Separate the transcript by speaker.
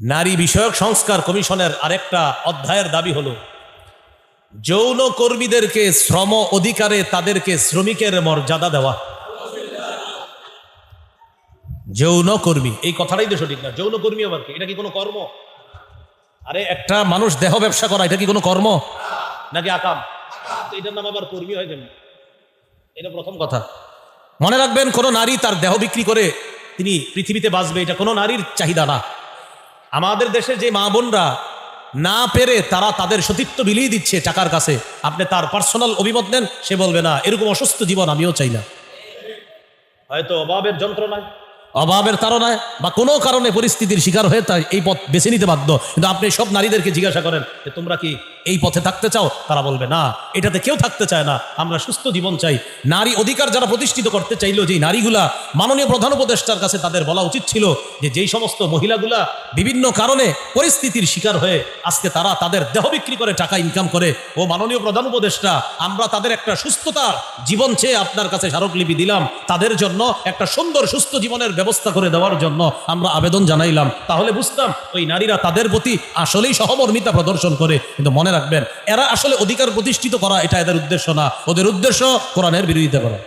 Speaker 1: নারী বিষয়ক সংস্কার কমিশনের আরেকটা অধ্যায়ের দাবি হলো, যৌন কর্মীদেরকে শ্রম অধিকারে তাদেরকে শ্রমিকের মর্যাদা দেওয়া। যৌন কর্মী, এই কথাটাই তো সঠিক না। যৌন কর্মী আবার কি? এটা কি কোনো কর্ম? আরে একটা মানুষ দেহ ব্যবসা করা, এটা কি কোনো কর্ম? নাকি আকাম? এটার নাম আবার কর্মী হয় কেন? এটা প্রথম কথা। মনে রাখবেন, কোনো নারী তার দেহ বিক্রি করে তিনি পৃথিবীতে বাঁচবে, এটা কোনো নারীর চাহিদা না। আমাদের দেশের যে মা বোনরা না পেরে তারা তাদের সতীত্ব বিলিয়ে দিচ্ছে টাকার কাছে, আপনি তার পার্সোনাল অভিমত নেন, সে বলবে না, এরকম অসুস্থ জীবন আমিও চাই না। হয়তো অভাবের যন্ত্রণায় অভাবের তারণায় বা কোনো কারণে পরিস্থিতির শিকার হয়ে তাই এই পথ বেছে নিতে বাধ্য। কিন্তু আপনি সব নারীদেরকে জিজ্ঞাসা করেন যে, তোমরা কি এই পথে থাকতে চাও? তারা বলবে, না, এটাতে কেউ থাকতে চায় না। আমরা সুস্থ জীবন চাই। নারী অধিকার যারা প্রতিষ্ঠিত করতে চাইলো যে নারীগুলা মাননীয় প্রধান উপদেষ্টার কাছে তাদের বলা উচিত ছিল যে, যেই সমস্ত মহিলাগুলা বিভিন্ন কারণে পরিস্থিতির শিকার হয়ে আজকে তারা তাদের দেহ বিক্রি করে, টাকা ইনকাম করে, ও মাননীয় প্রধান উপদেষ্টা, আমরা তাদের একটা সুস্থতার জীবন চেয়ে আপনার কাছে স্মারকলিপি দিলাম। তাদের জন্য একটা সুন্দর, সুস্থ জীবনের ব্যবস্থা করে দেওয়ার জন্য আমরা আবেদন জানাইলাম। তাহলে বুঝতাম, ওই নারীরা তাদের প্রতি আসলেই সহমর্মিতা প্রদর্শন করে। কিন্তু মনে রাখবেন, এরা আসলে অধিকার প্রতিষ্ঠিত করা এটা এদের উদ্দেশ্য না। ওদের উদ্দেশ্য কোরআনের বিরোধিতা করা।